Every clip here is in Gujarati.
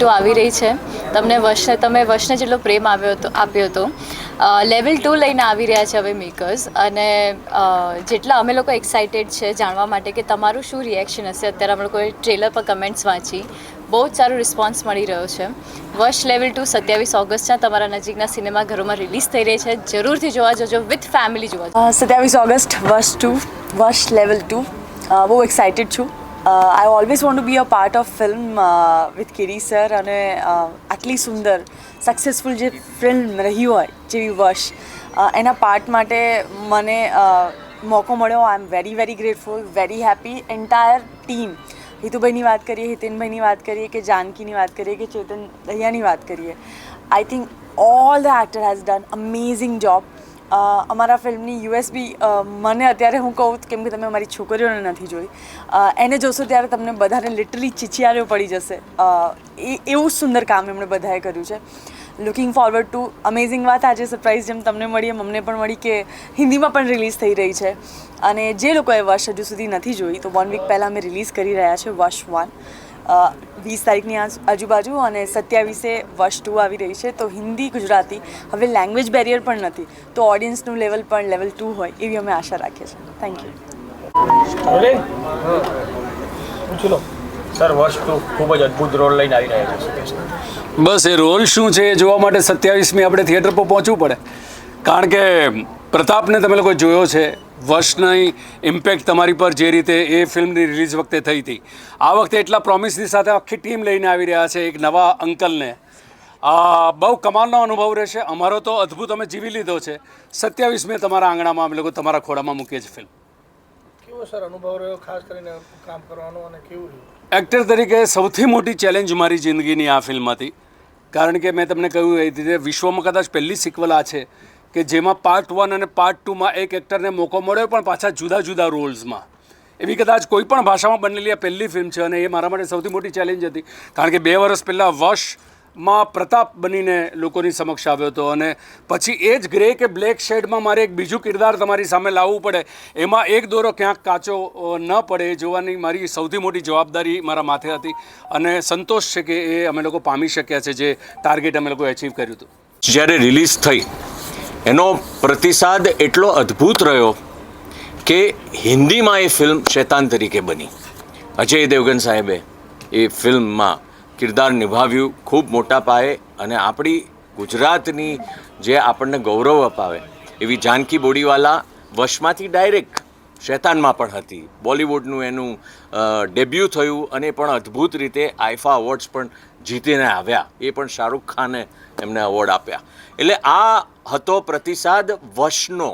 ટુ આવી રહી છે. તમને વર્ષને તમે વર્ષને જેટલો પ્રેમ આવ્યો હતો આપ્યો હતો લેવલ ટુ લઈને આવી રહ્યા છે હવે મેકર્સ અને જેટલા અમે લોકો એક્સાઇટેડ છે જાણવા માટે કે તમારું શું રિએક્શન હશે. અત્યારે અમે લોકોએ ટ્રેલર પર કમેન્ટ્સ વાંચી. બહુ જ સારો રિસ્પોન્સ મળી રહ્યો છે. વર્ષ લેવલ ટુ સત્યાવીસ ઓગસ્ટના તમારા નજીકના સિનેમાઘરોમાં રિલીઝ થઈ રહી છે. જરૂરથી જોવા જજો વિથ ફેમિલી જોવા સત્યાવીસ ઓગસ્ટ વર્ષ ટુ વર્ષ લેવલ ટુ બહુ એક્સાઇટેડ છું. I always want to be a part of film with Kiri sir અને આટલી સુંદર સક્સેસફુલ જે ફિલ્મ રહી હોય જેવી વર્ષ એના પાર્ટ માટે મને મોકો મળ્યો I am very very grateful very happy entire team હિતુભાઈની વાત કરીએ હિતેનભાઈની વાત કરીએ કે જાનકીની વાત કરીએ કે ચેતન દહિયાની વાત કરીએ I think all the actor has done amazing job અમારા ફિલ્મની યુએસબી મને અત્યારે હું કહું કેમ કે તમે અમારી છોકરીઓને નથી જોઈ. એને જોશો ત્યારે તમને બધાને લિટરલી ચીચિયારીઓ પડી જશે. એ, એવું સુંદર કામ એમણે બધાએ કર્યું છે. લુકિંગ ફોરવર્ડ ટુ અમેઝિંગ વાત, આજે સરપ્રાઇઝ જેમ તમને મળી એમ અમને પણ મળી કે હિન્દીમાં પણ રિલીઝ થઈ રહી છે. અને જે લોકોએ વર્ષ હજુ સુધી નથી જોઈ, તો વન વીક પહેલાં અમે રિલીઝ કરી રહ્યા છે વર્ષ વન વીસ તારીખની આજુબાજુ અને સત્યાવીસે વર્ષ ટુ આવી રહી છે તો હિન્દી ગુજરાતી હવે લેંગ્વેજ બેરિયર પણ નથી. તો ઓડિયન્સનું લેવલ પણ લેવલ ટુ હોય એવી અમે આશા રાખીએ છીએ. થેન્ક યુ સર વર્ષ ટુ ખૂબ જ અદ્ભુત રોલ લઈને આવી રહ્યા છે બસ એ રોલ શું છે એ જોવા માટે સત્યાવીસમી આપણે થિયેટર પર પહોંચવું પડે. કારણ કે પ્રતાપને તમે લોકો જોયો છે વર્ષની ઇમ્પેક્ટ તમારી પર જે રીતે એ ફિલ્મની રિલીઝ વખતે થઈ હતી. આ વખતે એટલા પ્રોમિસની સાથે આખી ટીમ લઈને આવી રહ્યા છે એક નવા અંકલને. બહુ કમાલનો અનુભવ રહેશે. અમારો તો અદ્ભુત અમે જીવી લીધો છે. સત્યાવીસમે તમારા આંગણામાં અમે લોકો તમારા ખોડામાં મૂકીએ છીએ ફિલ્મ કેવો સર અનુભવ રહ્યો ખાસ કરીને કામ કરવાનો અને કેવું એક્ટર તરીકે સૌથી મોટી ચેલેન્જ મારી જિંદગીની આ ફિલ્મ હતી. કારણ કે મેં તમને કહ્યું એ રીતે વિશ્વમાં કદાચ પહેલી સિક્વલ આ છે. કે જેમાં પાર્ટ વન અને પાર્ટ ટુમાં એક એક્ટરને મોકો મળ્યો પણ પાછા જુદા જુદા રોલ્સમાં એવી કદાચ કોઈ પણ ભાષામાં બનેલી આ પહેલી ફિલ્મ છે અને એ મારા માટે સૌથી મોટી ચેલેન્જ હતી. કારણ કે બે વર્ષ પહેલાં વર્ષમાં પ્રતાપ બનીને લોકોની સમક્ષ આવ્યો હતો અને પછી એ જ ગ્રે કે બ્લેક શેડમાં મારે એક બીજું કિરદાર તમારી સામે લાવવું પડે. એમાં એક દોરો ક્યાંક કાચો ન પડે એ જોવાની મારી સૌથી મોટી જવાબદારી મારા માથે હતી અને સંતોષ છે કે એ અમે લોકો પામી શક્યા છે જે ટાર્ગેટ અમે લોકો એચીવ કર્યું હતું. જ્યારે રિલીઝ થઈ એનો પ્રતિસાદ એટલો અદ્ભુત રહ્યો કે હિન્દીમાં એ ફિલ્મ શેતાન તરીકે બની. અજય દેવગન સાહેબે એ ફિલ્મમાં કિરદાર નિભાવ્યું ખૂબ મોટા પાયે અને આપણી ગુજરાતની જે આપણને ગૌરવ અપાવે એવી જાનકી બોડીવાલા વશમાંથી ડાયરેક્ટ શેતાનમાં પણ હતી. બોલિવૂડનું એનું ડેબ્યુ થયું અને પણ અદ્ભુત રીતે આઈફા અવોર્ડ્સ પણ જીતીને આવ્યા. એ પણ શાહરૂખ ખાને એમને એવોર્ડ આપ્યા. એટલે આ હતો પ્રતિસાદ વશનો.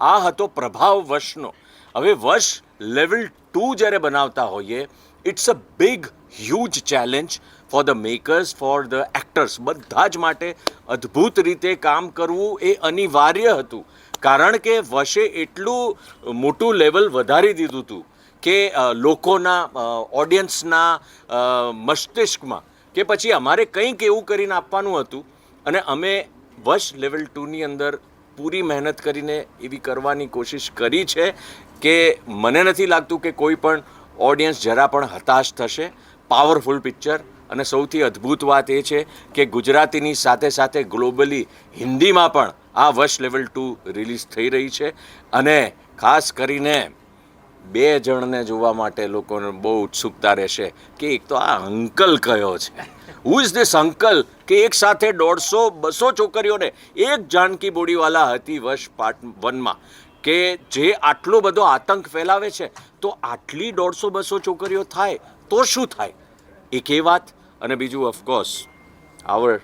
આ હતો પ્રભાવ વશનો. હવે વશ લેવલ ટુ જ્યારે બનાવતા હોઈએ it's a big huge challenge for the makers for the actors બધા જ માટે અદ્ભુત રીતે કામ કરવું એ અનિવાર્ય હતું. કારણ કે વશે એટલું મોટું લેવલ વધારી દીધું હતું કે લોકોના ઓડિયન્સના મસ્તિષ્કમાં કે પછી અમારે કંઈક એવું કરીને આપવાનું હતું અને અમે વશ લેવલ ટુની અંદર પૂરી મહેનત કરીને એવી કરવાની કોશિશ કરી છે કે મને નથી લાગતું કે કોઈ પણ ઓડિયન્સ જરા પણ હતાશ થશે. પાવરફુલ પિક્ચર અને સૌથી અદ્ભુત વાત એ છે કે ગુજરાતીની સાથે સાથે ગ્લોબલી હિન્દીમાં પણ આ વશ લેવલ ટુ રિલીઝ થઈ રહી છે અને ખાસ કરીને બે જણને જોવા માટે લોકોને બહુ ઉત્સુકતા રહેશે કે એક તો આ અંકલ કયો છે? Who is this uncle? કે એક સાથે દોઢસો, બસો છોકરીઓને એક જાનકી બોડીવાલા હતી વર્ષ પાર્ટ વનમાં. કે જે આટલો બધો આતંક ફેલાવે છે, તો આટલી દોઢસો, બસો છોકરીઓ થાય, તો શું થાય? એક એ વાત, અને બીજું ઓફકોર્સ આવર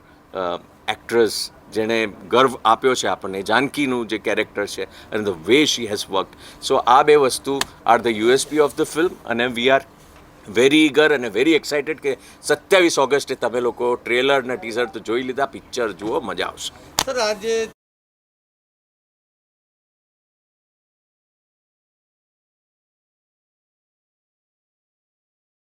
એક્ટ્રેસ જેણે ગર્વ આપ્યો છે આપણને. જાનકીનું જે કેરેક્ટર છે અને the way she has work so આ બે વસ્તુ are the USP of the film અને વી આર વેરી ઈગર અને વેરી એક્સાઇટેડ કે સત્યાવીસ ઓગસ્ટે તમે લોકો ટ્રેલર અને ટીઝર તો જોઈ લીધા પિક્ચર જુઓ, મજા આવશે. સર આજે